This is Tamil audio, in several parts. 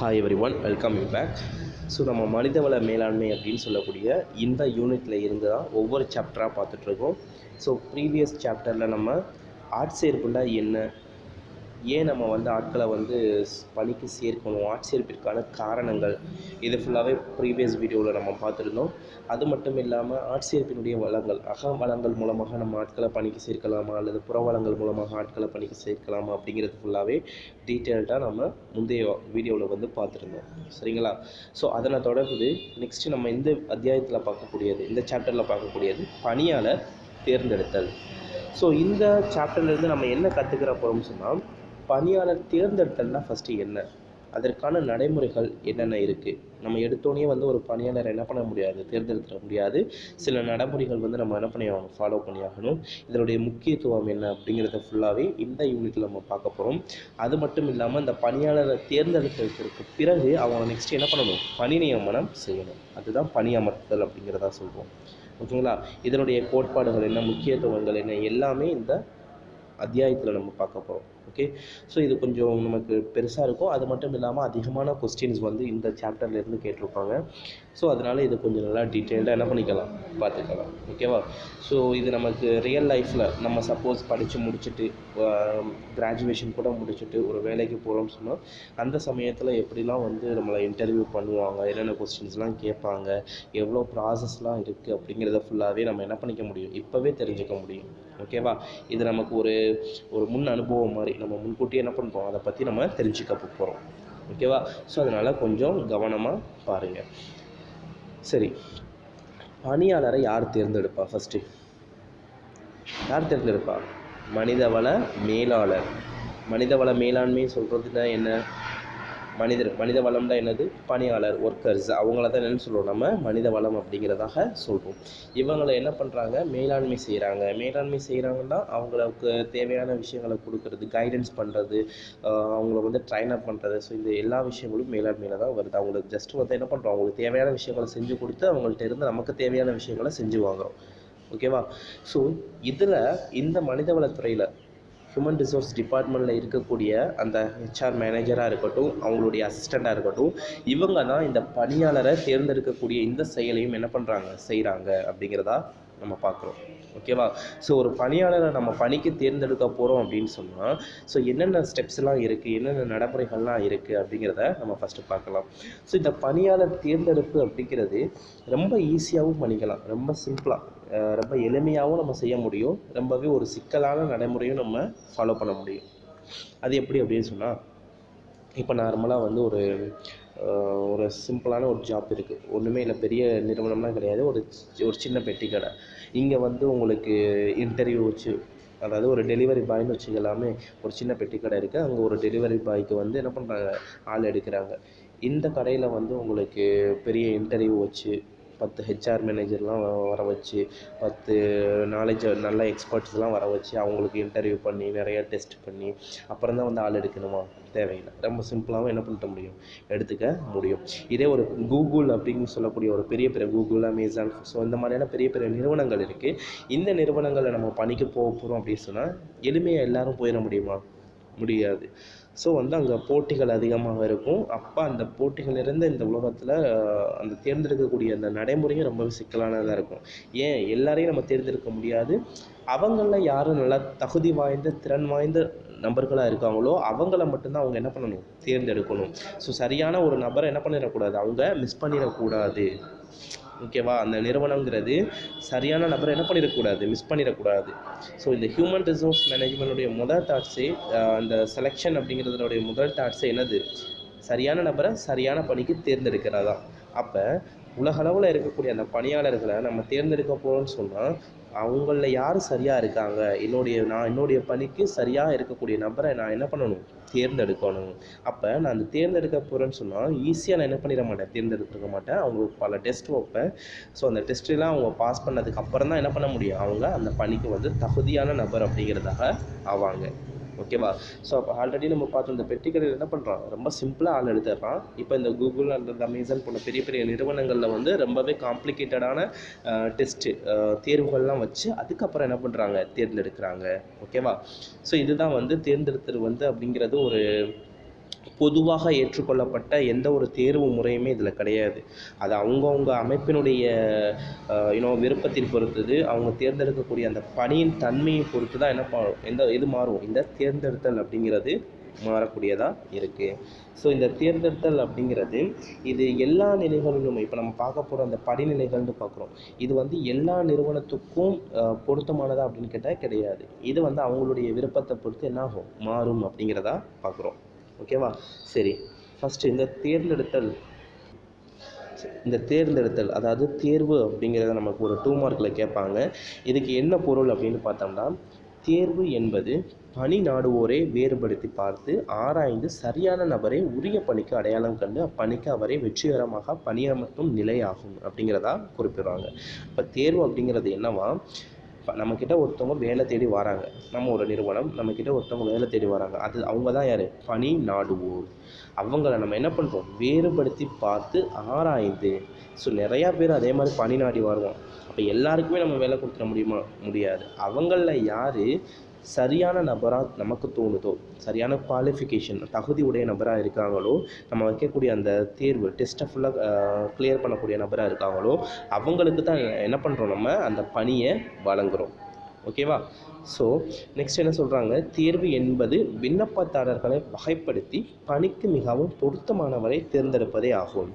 Hi everyone welcome you back so நம்ம மனிதவள மேலாண்மை அப்படின்னு சொல்லக்கூடிய இந்த யூனிட்டில் இருந்து தான் ஒவ்வொரு சாப்டராக பார்த்துட்ருக்கோம் ஸோ ப்ரீவியஸ் சாப்டரில் நம்ம ஆட்சேர்ப்புண்டா என்ன? ஏன் நம்ம வந்து ஆட்களை வந்து பணிக்கு சேர்க்கணும் ஆட்சேர்ப்பிற்கான காரணங்கள்? இது ஃபுல்லாகவே ப்ரீவியஸ் வீடியோவில் நம்ம பார்த்துருந்தோம். அது மட்டும் இல்லாமல் ஆட்சேர்ப்பினுடைய வளங்கள் அக வளங்கள் மூலமாக நம்ம ஆட்களை பணிக்கு சேர்க்கலாமா? அல்லது புற வளங்கள் மூலமாக ஆட்களை பணிக்கு சேர்க்கலாமா? அப்படிங்கிறது ஃபுல்லாகவே டீட்டெயில்டாக நம்ம முந்தைய வீடியோவில் வந்து பார்த்துருந்தோம். சரிங்களா? ஸோ அதனை தொடர்ந்து நெக்ஸ்ட்டு நம்ம இந்த அத்தியாயத்தில் பார்க்கக்கூடியது இந்த சாப்டரில் பார்க்கக்கூடியது பணியாளர் தேர்ந்தெடுத்தல். ஸோ இந்த சாப்டர்லேருந்து நம்ம என்ன கற்றுக்கிற போகிறோம்னு சொன்னால் பணியாளர் தேர்ந்தெடுத்தல்னா ஃபஸ்ட்டு என்ன? அதற்கான நடைமுறைகள் என்னென்ன இருக்குது நம்ம எடுத்தோடனே வந்து ஒரு பணியாளரை என்ன பண்ண முடியாது தேர்ந்தெடுத்துட முடியாது. சில நடைமுறைகள் வந்து நம்ம என்ன பண்ணி ஆகணும் ஃபாலோ பண்ணி ஆகணும். இதனுடைய முக்கியத்துவம் என்ன அப்படிங்கிறத ஃபுல்லாகவே இந்த யூனிட்டில் நம்ம பார்க்க போகிறோம் அது மட்டும் இல்லாமல் இந்த பணியாளரை தேர்ந்தெடுத்ததுக்கு பிறகு அவங்க நெக்ஸ்ட் என்ன பண்ணணும்? பணி நியமனம் செய்யணும். அதுதான் பணி அமர்த்தல் அப்படிங்கிறதா சொல்வோம் ஓகேங்களா? இதனுடைய கோட்பாடுகள் என்ன முக்கியத்துவங்கள் என்ன எல்லாமே இந்த அத்தியாயத்தில் நம்ம பார்க்க போகிறோம் ஓகே ஸோ இது கொஞ்சம் நமக்கு பெருசாக இருக்கும். அது மட்டும் இல்லாமல் அதிகமான கொஸ்டின்ஸ் வந்து இந்த சாப்டர்லேருந்து கேட்டிருப்பாங்க. ஸோ அதனால் இது கொஞ்சம் நல்லா டீட்டெயில்டாக என்ன பண்ணிக்கலாம்? பார்த்துக்கலாம். ஓகேவா ஸோ இது நமக்கு ரியல் லைஃப்பில் நம்ம சப்போஸ் படித்து முடிச்சுட்டு கிராஜுவேஷன் கூட முடிச்சுட்டு ஒரு வேலைக்கு போகிறோம்னு சொன்னால் அந்த சமயத்தில் எப்படிலாம் வந்து நம்மளை இன்டர்வியூ பண்ணுவாங்க? என்னென்ன கொஸ்டின்ஸ்லாம் கேட்பாங்க? எவ்வளோ ப்ராசஸ்லாம் இருக்குது அப்படிங்கிறத ஃபுல்லாகவே நம்ம என்ன பண்ணிக்க முடியும்? இப்போவே தெரிஞ்சுக்க முடியும். ஓகேவா இது நமக்கு ஒரு ஒரு முன் அனுபவம் மாதிரி. நம்ம முன்கூட்டி என்ன பண்ணுறோம்? அதை பற்றி நம்ம தெரிஞ்சுக்க போகிறோம் ஓகேவா ஸோ அதனால் கொஞ்சம் கவனமாக பாருங்கள் சரி. பணியாளரை யார் தேர்ந்தெடுப்பா ஃபஸ்ட்டு யார் தேர்ந்தெடுப்பா? மனிதவள மேலாளர். மனிதவள மேலாண்மை சொல்கிறதுனா என்ன? மனிதர் மனித வளம்னா என்னது? பணியாளர் ஒர்க்கர்ஸ் அவங்கள தான் என்னன்னு சொல்லுவோம் நம்ம? மனித வளம் அப்படிங்கிறதாக சொல்கிறோம் இவங்களை என்ன பண்ணுறாங்க மேலாண்மை செய்கிறாங்க மேலாண்மை செய்கிறாங்கன்னா அவங்களுக்கு தேவையான விஷயங்களை கொடுக்கறது கைடன்ஸ் பண்ணுறது அவங்கள வந்து ட்ரைன் அப் பண்ணுறது ஸோ இந்த எல்லா விஷயங்களும் மேலாண்மையில் தான் வருது. அவங்களுக்கு ஜஸ்ட் வந்து என்ன பண்ணுறோம் அவங்களுக்கு தேவையான விஷயங்களை செஞ்சு கொடுத்து அவங்கள்ட்ட இருந்து நமக்கு தேவையான விஷயங்களை செஞ்சு வாங்குகிறோம் ஓகேவா ஸோ இதில் இந்த மனிதவளத்துறையில் ஹியூமன் ரிசோர்ஸ் டிபார்ட்மெண்ட்டில் இருக்கக்கூடிய அந்த ஹெச்ஆர் மேனேஜராக இருக்கட்டும் அவங்களுடைய அசிஸ்டண்ட்டாக இருக்கட்டும் இவங்க தான் இந்த பணியாளரை தேர்ந்தெடுக்கக்கூடிய இந்த செயலையும் என்ன பண்ணுறாங்க செய்கிறாங்க அப்படிங்கிறதா நம்ம பார்க்குறோம். ஓகேவா ஸோ ஒரு பணியாளரை நம்ம பணிக்கு தேர்ந்தெடுக்க போகிறோம் அப்படின்னு சொன்னால் ஸோ என்னென்ன ஸ்டெப்ஸ்லாம் இருக்குது என்னென்ன நடைமுறைகள்லாம் இருக்குது அப்படிங்கிறத நம்ம ஃபஸ்ட்டு பார்க்கலாம். ஸோ இந்த பணியாளர் தேர்ந்தெடுப்பு அப்படிங்கிறது ரொம்ப ஈஸியாகவும் பண்ணிக்கலாம் ரொம்ப சிம்பிளாக ரொம்ப எளிமையாகவும் நம்ம செய்ய முடியும். ரொம்பவே ஒரு சிக்கலான நடைமுறையும் நம்ம ஃபாலோ பண்ண முடியும். அது எப்படி அப்படின்னு சொன்னால் இப்போ நார்மலாக வந்து ஒரு ஒரு சிம்பிளான ஒரு ஜாப் இருக்குது ஒன்றுமே இல்லை பெரிய நிறுவனம்லாம் கிடையாது. ஒரு ஒரு சின்ன பெட்டி கடை. இங்கே வந்து உங்களுக்கு இன்டர்வியூ வச்சு அதாவது ஒரு டெலிவரி பாய்னு வச்சுக்கலாமே ஒரு சின்ன பெட்டி கடை இருக்குது அங்கே ஒரு டெலிவரி பாய்க்கு வந்து என்ன பண்ணுறாங்க ஆள் எடுக்கிறாங்க. இந்த கடையில் வந்து உங்களுக்கு பெரிய இன்டர்வியூ வச்சு பத்து ஹெச்ஆர் மேனேஜர்லாம் வர வச்சு பத்து நாலேஜ் நல்ல எக்ஸ்பர்ட்ஸ்லாம் வர வச்சு அவங்களுக்கு இன்டர்வியூ பண்ணி நிறைய டெஸ்ட் பண்ணி அப்புறம் தான் வந்து ஆள் எடுக்கணுமா? தேவையில்லை. ரொம்ப சிம்பிளாகவும் என்ன பண்ணிட்ட முடியும்? எடுத்துக்க முடியும். இதே ஒரு கூகுள் அப்படின்னு சொல்லக்கூடிய ஒரு பெரிய பெரிய கூகுள் அமேசான் ஸோ இந்த மாதிரியான பெரிய பெரிய நிறுவனங்கள் இருக்குது இந்த நிறுவனங்களில் நம்ம பணிக்கு போக போகிறோம் அப்படின்னு சொன்னால் எளிமையாக எல்லாரும் போயிட முடியுமா? முடியாது. ஸோ வந்து அங்கே போட்டிகள் அதிகமாக இருக்கும். அப்போ அந்த போட்டிகள் இருந்த இந்த உலகத்தில் அந்த தேர்ந்தெடுக்கக்கூடிய அந்த நடைமுறையும் ரொம்பவே சிக்கலானதாக இருக்கும். ஏன்? எல்லாரையும் நம்ம தேர்ந்தெடுக்க முடியாது. அவங்களில் யாரும் நல்லா தகுதி வாய்ந்த திறன் வாய்ந்த நபர்களாக இருக்காங்களோ அவங்கள மட்டும்தான் அவங்க என்ன பண்ணணும்? தேர்ந்தெடுக்கணும். ஸோ சரியான ஒரு நபரை என்ன பண்ணிடக்கூடாது? அவங்க மிஸ் பண்ணிடக்கூடாது. ஓகேவா? அந்த நிறுவனங்கிறது சரியான நபரை என்ன பண்ணிடக்கூடாது? மிஸ் பண்ணிடக்கூடாது. ஸோ இந்த ஹியூமன் ரிசோர்ஸ் மேனேஜ்மெண்ட்டுடைய முதல் தாட்ஸே அந்த செலெக்ஷன் அப்படிங்கிறதுனுடைய முதல் தாட்ஸே என்னது? சரியான நபரை சரியான பணிக்கு தேர்ந்தெடுக்கிறதா. அப்போ உலகளவில் இருக்கக்கூடிய அந்த பணியாளர்களை நம்ம தேர்ந்தெடுக்க போகிறோம்னு சொன்னால் அவங்களில் யார் சரியாக இருக்காங்க? என்னுடைய நான் என்னுடைய பணிக்கு சரியாக இருக்கக்கூடிய நபரை நான் என்ன பண்ணணும்? தேர்ந்தெடுக்கணும். அப்போ நான் அந்த தேர்ந்தெடுக்க போகிறேன்னு சொன்னால் ஈஸியாக நான் என்ன பண்ணிட மாட்டேன். தேர்ந்தெடுத்துருக்க மாட்டேன். அவங்களுக்கு பல டெஸ்ட் வைப்பேன். ஸோ அந்த டெஸ்ட்லாம் அவங்க பாஸ் பண்ணதுக்கு அப்புறம் தான் என்ன பண்ண முடியும்? அவங்க அந்த பணிக்கு வந்து தகுதியான நபர் அப்படிங்கிறதாக ஆவாங்க. ஓகேவா? ஸோ அப்போ ஆல்ரெடி நம்ம பார்த்தோம் இந்த பெட்டிக்கடையில் என்ன பண்ணுறான் ரொம்ப சிம்பிளாக ஆள் எடுத்துடுறான். இப்போ இந்த கூகுள் அந்த அமேசான் போன்ற பெரிய பெரிய நிறுவனங்களில் வந்து ரொம்பவே காம்ப்ளிகேட்டடான டெஸ்ட்டு தேர்வுகள்லாம் வச்சு அதுக்கப்புறம் என்ன பண்ணுறாங்க தேர்ந்தெடுக்கிறாங்க. ஓகேவா? ஸோ இதுதான் வந்து தேர்ந்தெடுத்தல் வந்து அப்படிங்கிறது ஒரு பொதுவாக ஏற்றுக்கொள்ளப்பட்ட எந்த ஒரு தேர்வு முறையுமே இதில் கிடையாது. அது அவங்கவுங்க அமைப்பினுடைய யூனோ விருப்பத்தை பொறுத்தது அவங்க தேர்ந்தெடுக்கக்கூடிய அந்த பணியின் தன்மையை பொறுத்து தான் என்ன பா எந்த இது மாறும்? இந்த தேர்ந்தெடுத்தல் அப்படிங்கிறது மாறக்கூடியதாக இருக்குது ஸோ இந்த தேர்ந்தெடுத்தல் அப்படிங்கிறது இது எல்லா நிலைகளிலும் இப்போ நம்ம பார்க்க போகிற அந்த படிநிலைகள்னு பார்க்குறோம். இது வந்து எல்லா நிறுவனத்துக்கும் பொருத்தமானதா அப்படின்னு கேட்டால் கிடையாது. இது வந்து அவங்களுடைய விருப்பத்தை பொறுத்து என்ன ஆகும் மாறும் அப்படிங்கிறதா பார்க்குறோம். ஓகேவா? சரி. ஃபஸ்ட்டு இந்த தேர்ந்தெடுத்தல் இந்த தேர்ந்தெடுத்தல் அதாவது தேர்வு அப்படிங்கிறத நமக்கு ஒரு டூ மார்க்கில் கேட்பாங்க. இதுக்கு என்ன பொருள் அப்படின்னு பார்த்தோம்னா தேர்வு என்பது பணி நாடுவோரை வேறுபடுத்தி பார்த்து ஆராய்ந்து சரியான நபரை உரிய பணிக்கு அடையாளம் கண்டு அப்பணிக்கு அவரை வெற்றிகரமாக பணியமர்த்தும் நிலையாகும் அப்படிங்கிறதா குறிப்பிடுறாங்க. இப்போ தேர்வு அப்படிங்கிறது என்னவா? நம்மக்கிட்ட ஒருத்தவங்க வேலை தேடி வராங்க. நம்ம ஒரு நிறுவனம் நம்மக்கிட்ட ஒருத்தவங்க வேலை தேடி வராங்க. அது அவங்க தான் யார்? பணி நாடுவோர். அவங்கள நம்ம என்ன பண்ணுறோம் வேறுபடுத்தி பார்த்து ஆராய்ந்து. ஸோ நிறையா பேர் அதே மாதிரி பணி நாடி வருவோம் அப்போ எல்லாருக்குமே நம்ம வேலை கொடுத்துட முடியுமா? முடியாது. அவங்களில் யார் சரியான நபராக நமக்கு தோணுதோ சரியான குவாலிஃபிகேஷன் தகுதி உடைய நபராக இருக்காங்களோ நம்ம வைக்கக்கூடிய அந்த தேர்வு டெஸ்ட்டை ஃபுல்லாக கிளியர் பண்ணக்கூடிய நபராக இருக்காங்களோ அவங்களுக்கு தான் என்ன பண்ணுறோம் நம்ம? அந்த பணியை வழங்குகிறோம் ஓகேவா ஸோ நெக்ஸ்ட் என்ன சொல்கிறாங்க தேர்வு என்பது விண்ணப்பதாரர்களை வகைப்படுத்தி பணிக்கு மிகவும் பொருத்தமானவரை தேர்ந்தெடுப்பதே ஆகும்.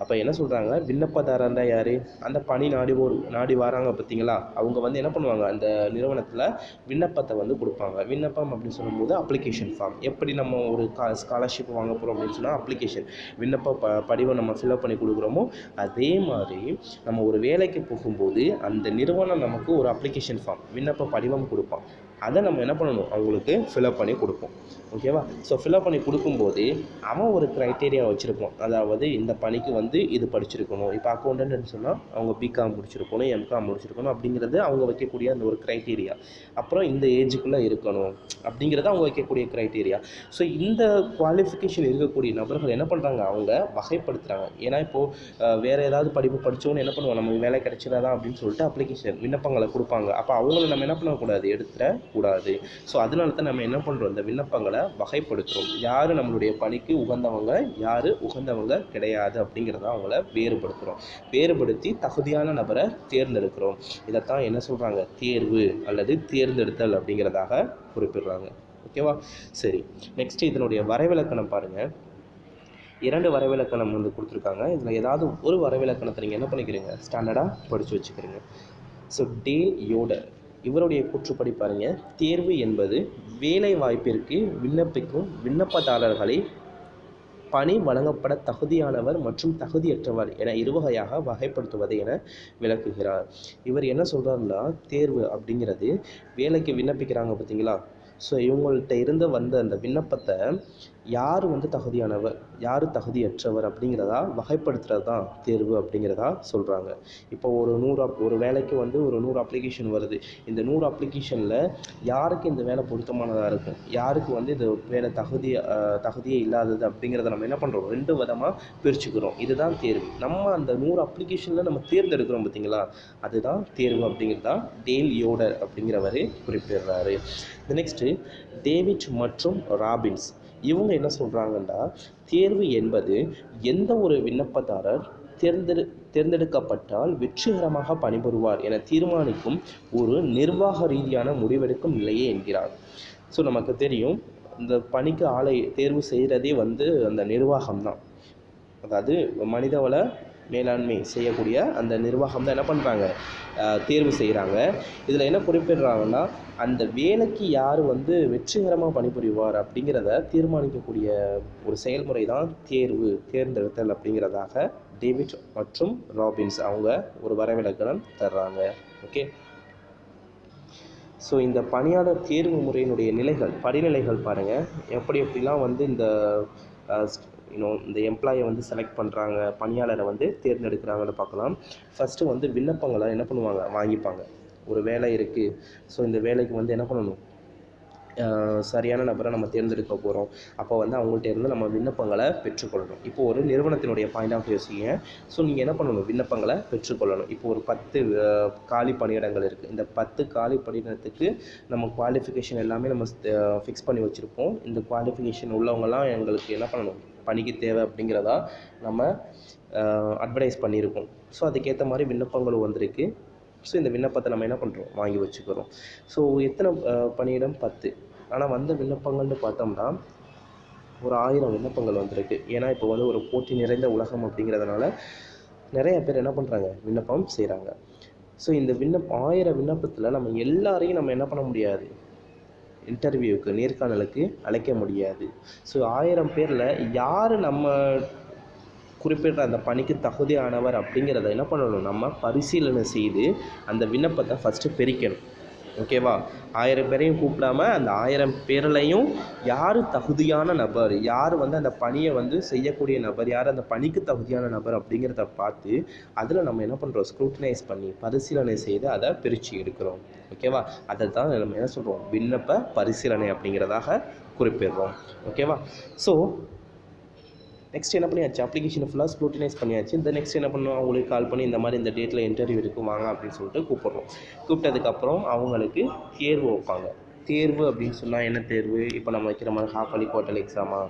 அப்போ என்ன சொல்கிறாங்க விண்ணப்பதாரர்னா யார்? அந்த பணி நாடி ஒரு நாடி வராங்க பார்த்தீங்களா அவங்க வந்து என்ன பண்ணுவாங்க? அந்த நிறுவனத்தில் விண்ணப்பத்தை வந்து கொடுப்பாங்க. விண்ணப்பம் அப்படின்னு சொல்லும்போது அப்ளிகேஷன் ஃபார்ம் எப்படி நம்ம ஒரு கா ஸ்காலர்ஷிப் வாங்க போகிறோம் அப்படின்னு சொன்னால் அப்ளிகேஷன் விண்ணப்ப ப படிவம் நம்ம ஃபில்அப் பண்ணி கொடுக்குறோமோ அதே மாதிரி நம்ம ஒரு வேலைக்கு போகும்போது அந்த நிறுவனம் நமக்கு ஒரு அப்ளிகேஷன் ஃபார்ம் விண்ணப்ப படிவம் கொடுப்பான். அதை நம்ம என்ன பண்ணணும்? அவங்களுக்கு ஃபில்அப் பண்ணி கொடுப்போம். ஓகேவா ஸோ ஃபில்அப் பண்ணி கொடுக்கும்போது அவன் ஒரு க்ரைட்டேரியா வச்சுருப்பான். அதாவது இந்த பணிக்கு வந்து இது படிச்சிருக்கணும். இப்போ அக்கௌண்டன்ட்னு சொன்னால் அவங்க பிகாம் முடிச்சிருக்கணும் எம்காம் முடிச்சிருக்கணும் அப்படிங்கிறது அவங்க வைக்கக்கூடிய அந்த ஒரு க்ரைட்டீரியா அப்புறம் இந்த ஏஜுக்குள்ளே இருக்கணும் அப்படிங்கிறது அவங்க வைக்கக்கூடிய க்ரைட்டீரியா ஸோ இந்த குவாலிஃபிகேஷன் இருக்கக்கூடிய நபர்கள் என்ன பண்ணுறாங்க அவங்க வகைப்படுத்துகிறாங்க ஏன்னா இப்போது வேறு ஏதாவது படிப்பு படித்தவங்க என்ன பண்ணுவோம் நமக்கு வேலை கிடைச்சிடாதான் அப்படின்னு சொல்லிட்டு அப்ளிகேஷன் விண்ணப்பங்களை கொடுப்பாங்க. அப்போ அவங்கள நம்ம என்ன பண்ணக்கூடாது? எடுத்துகிற கூடாது ஸோ அதனால தான் நம்ம என்ன பண்ணுறோம் இந்த விண்ணப்பங்களை வகைப்படுத்துகிறோம் யார் நம்மளுடைய பணிக்கு உகந்தவங்க யார் உகந்தவங்க கிடையாது அப்படிங்கிறத அவங்கள வேறுபடுத்துகிறோம் வேறுபடுத்தி தகுதியான நபரை தேர்ந்தெடுக்கிறோம். இதைத்தான் என்ன சொல்கிறாங்க தேர்வு அல்லது தேர்ந்தெடுத்தல் அப்படிங்கிறதாக குறிப்பிடுறாங்க. ஓகேவா? சரி. நெக்ஸ்ட் இதனுடைய வரைவிலக்கணம் பாருங்கள் இரண்டு வரைவிலக்கணம் வந்து கொடுத்துருக்காங்க. இதில் ஏதாவது ஒரு வரைவிலக்கணத்தை நீங்கள் என்ன பண்ணிக்கிறீங்க? ஸ்டாண்டர்டாக படித்து வச்சுக்கிறீங்க. ஸோ டே யோட இவருடைய கூற்றுப்படி பாருங்க. தேர்வு என்பது வேலை வாய்ப்பிற்கு விண்ணப்பிக்கும் விண்ணப்பதாரர்களை பணி வழங்கப்பட தகுதியானவர் மற்றும் தகுதியற்றவர் என இருவகையாக வகைப்படுத்துவது என விளக்குகிறார். இவர் என்ன சொல்கிறாருன்னா தேர்வு அப்படிங்கிறது வேலைக்கு விண்ணப்பிக்கிறாங்க பார்த்தீங்களா ஸோ இவங்கள்ட்ட இருந்து வந்த அந்த விண்ணப்பத்தை யார் வந்து தகுதியானவர் யார் தகுதியற்றவர் அப்படிங்கிறதா வகைப்படுத்துறது தான் தேர்வு அப்படிங்கிறதா சொல்கிறாங்க இப்போ ஒரு நூறு அப் ஒரு வேலைக்கு வந்து ஒரு நூறு அப்ளிகேஷன் வருது. இந்த நூறு அப்ளிகேஷனில் யாருக்கு இந்த வேலை பொருத்தமானதாக இருக்கும்? யாருக்கு வந்து இது வேலை தகுதி தகுதியே இல்லாதது அப்படிங்கிறத நம்ம என்ன பண்ணுறோம் ரெண்டு விதமாக பிரிச்சுக்கிறோம். இதுதான் தேர்வு. நம்ம அந்த நூறு அப்ளிகேஷனில் நம்ம தேர்ந்தெடுக்கிறோம் பார்த்தீங்களா? அதுதான் தேர்வு அப்படிங்கிறதா டேல் யோடர் அப்படிங்கிறவர் குறிப்பிடுறாரு. நெக்ஸ்ட்டு டேவிட் மற்றும் ராபின்ஸ். இவங்க என்ன சொல்கிறாங்கன்னா தேர்வு என்பது எந்த ஒரு விண்ணப்பதாரர் தேர்ந்தெடு தேர்ந்தெடுக்கப்பட்டால் வெற்றிகரமாக பணிபுரிவார் என தீர்மானிக்கும் ஒரு நிர்வாக ரீதியான முடிவெடுக்கும் நிலையே என்கிறார். ஸோ நமக்கு தெரியும் இந்த பணிக்கு ஆளை தேர்வு செய்கிறதே வந்து அந்த நிர்வாகம் தான் அதாவது மனிதவள மேலாண்மை செய்யக்கூடிய அந்த நிர்வாகம் தான் என்ன பண்ணுறாங்க தேர்வு செய்கிறாங்க இதில் என்ன குறிப்பிடுறாங்கன்னா அந்த வேலைக்கு யார் வந்து வெற்றிகரமாக பணிபுரிவார் அப்படிங்கிறத தீர்மானிக்கக்கூடிய ஒரு செயல்முறை தான் தேர்வு தேர்ந்தெடுத்தல் அப்படிங்கிறதாக டேவிட் மற்றும் ராபின்ஸ் அவங்க ஒரு வரவிலக்கணம் தர்றாங்க. ஓகே? ஸோ இந்த பணியாளர் தேர்வு முறையினுடைய நிலைகள் படிநிலைகள் பாருங்கள் எப்படி எப்படிலாம் வந்து இந்த இன்னும் இந்த எம்ப்ளாயை வந்து செலக்ட் பண்ணுறாங்க பணியாளரை வந்து தேர்ந்தெடுக்கிறாங்கன்னு பார்க்கலாம். ஃபஸ்ட்டு வந்து விண்ணப்பங்களை என்ன பண்ணுவாங்க? வாங்கிப்பாங்க. ஒரு வேலை இருக்குது ஸோ இந்த வேலைக்கு வந்து என்ன பண்ணணும்? சரியான நபரை நம்ம தேர்ந்தெடுக்க போகிறோம் அப்போ வந்து அவங்கள்ட்ட இருந்து நம்ம விண்ணப்பங்களை பெற்றுக்கொள்ளணும். இப்போ ஒரு நிறுவனத்தினுடைய பாயிண்ட் ஆஃப் யோசிங்க ஸோ நீங்கள் என்ன பண்ணணும்? விண்ணப்பங்களை பெற்றுக்கொள்ளணும். இப்போ ஒரு பத்து காலி பணியிடங்கள் இருக்குது இந்த பத்து காலி பணியிடத்துக்கு நம்ம குவாலிஃபிகேஷன் எல்லாமே நம்ம ஃபிக்ஸ் பண்ணி வச்சுருப்போம். இந்த குவாலிஃபிகேஷன் உள்ளவங்கலாம் எங்களுக்கு என்ன பண்ணணும்? பணிக்கு தேவை அப்படிங்கிறதா நம்ம அட்வர்டைஸ் பண்ணியிருக்கோம். ஸோ அதுக்கேற்ற மாதிரி விண்ணப்பங்களும் வந்திருக்கு. ஸோ இந்த விண்ணப்பத்தை நம்ம என்ன பண்ணுறோம் வாங்கி வச்சுக்கிறோம். ஸோ எத்தனை பணியிடம்? பத்து. ஆனால் வந்த விண்ணப்பங்கள்னு பார்த்தோம்னா ஒரு ஆயிரம் விண்ணப்பங்கள் வந்திருக்கு. ஏன்னா இப்போ வந்து ஒரு போட்டி நிறைந்த உலகம் அப்படிங்கிறதுனால நிறைய பேர் என்ன பண்ணுறாங்க விண்ணப்பம் செய்கிறாங்க ஸோ இந்த விண்ணப்ப ஆயிரம் விண்ணப்பத்தில் நம்ம எல்லாரையும் நம்ம என்ன பண்ண முடியாது? இன்டர்வியூவுக்கு நேர்காணலுக்கு அழைக்க முடியாது. ஸோ ஆயிரம் பேரில் யார் நம்ம குறிப்பிட்ட அந்த பணிக்கு தகுதியானவர் அப்படிங்கிறத என்ன பண்ணணும்? நம்ம பரிசீலனை செய்து அந்த விண்ணப்பத்தை ஃபஸ்ட்டு பிரிக்கணும். ஓகேவா ஆயிரம் பேரையும் கூப்பிடாம அந்த ஆயிரம் பேர்லையும் யார் தகுதியான நபர் யார் வந்து அந்த பணியை வந்து செய்யக்கூடிய நபர் யார் அந்த பணிக்கு தகுதியான நபர் அப்படிங்கிறத பார்த்து அதில் நம்ம என்ன பண்ணுறோம் ஸ்க்ரூட்டனைஸ் பண்ணி பரிசீலனை செய்து அதை பிரித்து எடுக்கிறோம். ஓகேவா அதை தான் நம்ம என்ன சொல்கிறோம் விண்ணப்ப பரிசீலனை அப்படிங்கிறதாக குறிப்பிடுறோம். ஓகேவா ஸோ நெக்ஸ்ட் என்ன பண்ணியாச்சு? அப்ளிகேஷன் ஃபுல்லாக ஸ்க்ரூட்டினைஸ் பண்ணியாச்சு. இந்த நெக்ஸ்ட் என்ன பண்ணுவோம் அவங்களுக்கு கால் பண்ணி இந்த மாதிரி இந்த டேட்டில் இன்டர்வியூ இருக்குது வாங்க அப்படின்னு சொல்லிட்டு கூப்பிட்றோம் கூப்பிட்டதுக்கப்புறம் அவங்களுக்கு தேர்வு வைப்பாங்க. தேர்வு அப்படின்னு சொன்னால் என்ன தேர்வு? இப்போ நம்ம வைக்கிற மாதிரி ஹாஃப் அலி குவார்டல் எக்ஸாமா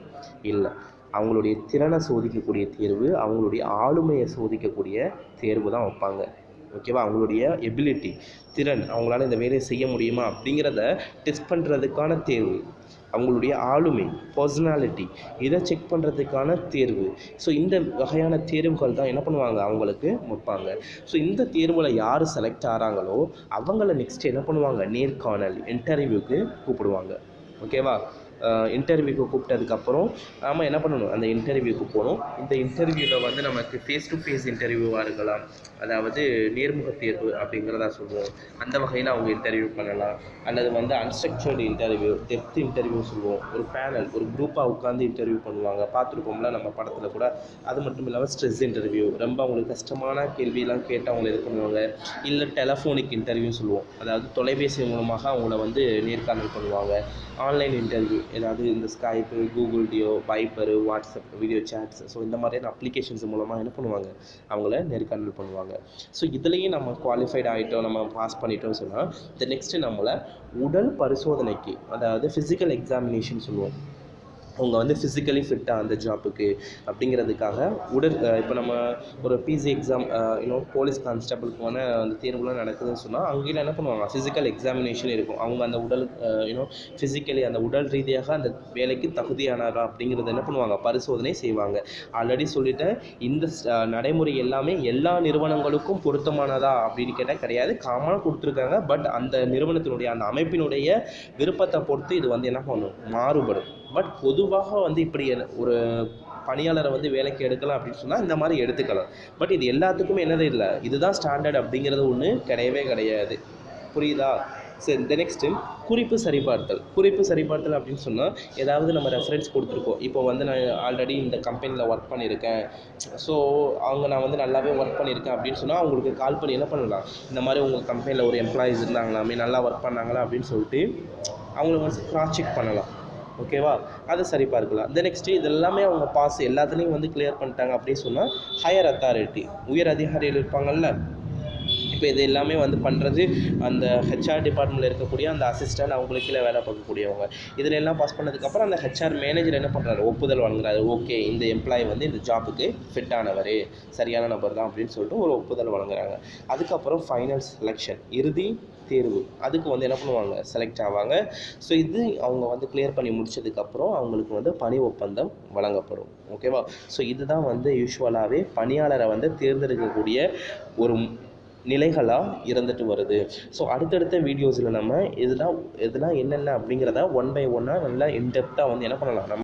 இல்லை. அவங்களுடைய திறனை சோதிக்கக்கூடிய தேர்வு அவங்களுடைய ஆளுமையை சோதிக்கக்கூடிய தேர்வு தான் வைப்பாங்க. ஓகேவா அவங்களுடைய எபிலிட்டி திறன் அவங்களால இந்த வேலையை செய்ய முடியுமா? அப்படிங்கிறத டெஸ்ட் பண்ணுறதுக்கான தேர்வு. அவங்களுடைய ஆளுமை பர்சனாலிட்டி இதை செக் பண்ணுறதுக்கான தேர்வு. ஸோ இந்த வகையான தேர்வுகள் தான் என்ன பண்ணுவாங்க? அவங்களுக்கு வைப்பாங்க ஸோ இந்த தேர்வில் யார் செலக்ட் ஆகிறாங்களோ அவங்கள நெக்ஸ்ட் என்ன பண்ணுவாங்க? நேர்காணல் இன்டர்வியூக்கு கூப்பிடுவாங்க. ஓகேவா இன்டர்வியூக்கு கூப்பிட்டதுக்கப்புறம் நாம் என்ன பண்ணணும்? அந்த இன்டர்வியூக்கு போகணும். இந்த இன்டர்வியூவில் வந்து நமக்கு ஃபேஸ் டு ஃபேஸ் இன்டர்வியூவாக இருக்கலாம். அதாவது நேர்முக தேர்வு அப்படிங்கிறதா சொல்லுவோம். அந்த வகையில் அவங்க இன்டர்வியூ பண்ணலாம். அல்லது வந்து அன்ஸ்ட்ரக்சர்டு இன்டர்வியூ டெப்த் இன்டர்வியூ சொல்லுவோம். ஒரு பேனல் ஒரு குரூப்பாக உட்காந்து இன்டர்வியூ பண்ணுவாங்க. பார்த்துருப்போம்ல நம்ம படத்தில் கூட. அது மட்டும் இல்லாமல் ஸ்ட்ரெஸ் இன்டர்வியூ ரொம்ப அவங்களுக்கு கஷ்டமான கேள்வியெல்லாம் கேட்டு அவங்கள இது பண்ணுவாங்க. இல்லை டெலஃபோனிக் இன்டர்வியூ சொல்லுவோம். அதாவது தொலைபேசி மூலமாக அவங்கள வந்து நேர்காணல் பண்ணுவாங்க. ஆன்லைன் இன்டர்வியூ ஏதாவது இந்த Skype Google Duo Viber WhatsApp video chats so இந்த மாதிரியான அப்ளிகேஷன்ஸ் மூலமாக என்ன பண்ணுவாங்க? அவங்கள நேர்காணல் பண்ணுவாங்க. ஸோ இதுலேயும் நம்ம குவாலிஃபைட் ஆகிட்டோம் நம்ம பாஸ் பண்ணிட்டோம்னு சொன்னால் இந்த நெக்ஸ்ட்டு நம்மளை உடல் பரிசோதனைக்கு அதாவது ஃபிசிக்கல் எக்ஸாமினேஷன் சொல்லுவோம். அவங்க வந்து ஃபிசிக்கலி ஃபிட்டாக அந்த ஜாப்புக்கு அப்படிங்கிறதுக்காக உடல் இப்போ நம்ம ஒரு பிசி எக்ஸாம் இன்னும் போலீஸ் கான்ஸ்டபிளுக்கான அந்த தேர்வுலாம் நடக்குதுன்னு சொன்னால் அங்கேயும் என்ன பண்ணுவாங்க ஃபிசிக்கல் எக்ஸாமினேஷன் இருக்கும். அவங்க அந்த உடல் யூனோ ஃபிசிக்கலி அந்த உடல் ரீதியாக அந்த வேலைக்கு தகுதியானாரா அப்படிங்கிறத என்ன பண்ணுவாங்க? பரிசோதனை செய்வாங்க. ஆல்ரெடி சொல்லிட்டேன் இந்த நடைமுறை எல்லாமே எல்லா நிறுவனங்களுக்கும் பொருத்தமானதா அப்படின்னு கேட்டால் கிடையாது. காமனாக கொடுத்துருக்காங்க. பட் அந்த நிறுவனத்தினுடைய அந்த அமைப்பினுடைய விருப்பத்தை பொறுத்து இது வந்து என்ன பண்ணும்? மாறுபடும். பட் பொதுவாக வந்து இப்படி ஒரு பணியாளரை வந்து வேலைக்கு எடுக்கலாம் அப்படின்னு சொன்னால் இந்த மாதிரி எடுத்துக்கலாம். பட் இது எல்லாத்துக்குமே என்னது இல்லை. இதுதான் ஸ்டாண்டர்ட் அப்படிங்கிறது ஒன்று கிடையவே கிடையாது. புரியுதா? சரி இந்த நெக்ஸ்ட்டு குறிப்பு சரிபார்த்தல். குறிப்பு சரிபார்த்தல் அப்படின்னு சொன்னால் ஏதாவது நம்ம ரெஃபரன்ஸ் கொடுத்துருக்கோம். இப்போ வந்து நான் ஆல்ரெடி இந்த கம்பெனியில் ஒர்க் பண்ணியிருக்கேன் ஸோ அவங்க நான் வந்து நல்லாவே ஒர்க் பண்ணியிருக்கேன் அப்படின்னு சொன்னால் அவங்களுக்கு கால் பண்ணி என்ன பண்ணலாம்? இந்த மாதிரி உங்கள் கம்பெனியில் ஒரு எம்ப்ளாயிஸ் இருந்தாங்களாமே நல்லா ஒர்க் பண்ணாங்களா அப்படின்னு சொல்லிட்டு அவங்கள வந்து க்ராஸ் செக் பண்ணலாம். ஓகேவா அதை சரி பார்க்கலாம். இந்த நெக்ஸ்ட்டு இது எல்லாமே அவங்க பாஸ் எல்லாத்துலேயும் வந்து கிளியர் பண்ணிட்டாங்க அப்படின்னு சொன்னால் ஹையர் அத்தாரிட்டி உயர் அதிகாரிகள் இருப்பாங்கல்ல? இப்போ இது எல்லாமே வந்து பண்ணுறது அந்த ஹெச்ஆர் டிபார்ட்மெண்ட்டில் இருக்கக்கூடிய அந்த அசிஸ்டன்ட் அவங்களுக்கு கீழே வேலை பார்க்கக்கூடியவங்க. இதில் எல்லாம் பாஸ் பண்ணதுக்கப்புறம் அந்த ஹெச்ஆர் மேனேஜர் என்ன பண்ணுறாரு ஒப்புதல் வழங்குறாரு. ஓகே இந்த எம்ப்ளாயி வந்து இந்த ஜாப்புக்கு ஃபிட் ஆனவர். சரியான நபர் தான் அப்படின்னு சொல்லிட்டு ஒரு ஒப்புதல் வழங்குறாங்க. அதுக்கப்புறம் ஃபைனல் செலெக்ஷன் இறுதி தேர்வு. அதுக்கு வந்து என்ன பண்ணுவாங்க? செலக்ட் ஆவாங்க. ஸோ இது அவங்க வந்து கிளியர் பண்ணி முடிச்சதுக்கப்புறம் அவங்களுக்கு வந்து பணி ஒப்பந்தம் வழங்கப்படும். ஓகேவா ஸோ இதுதான் வந்து யூஸ்வலாகவே பணியாளரை வந்து தேர்ந்தெடுக்கக்கூடிய ஒரு நிலைகளாக இருந்துட்டு வருது. ஸோ அடுத்தடுத்த வீடியோஸில் நம்ம இதெல்லாம் இதெல்லாம் என்னென்ன அப்படிங்கிறத ஒன் பை ஒன்னாக நல்லா இன்டெப்த்தாக வந்து என்ன பண்ணலாம்? நம்ம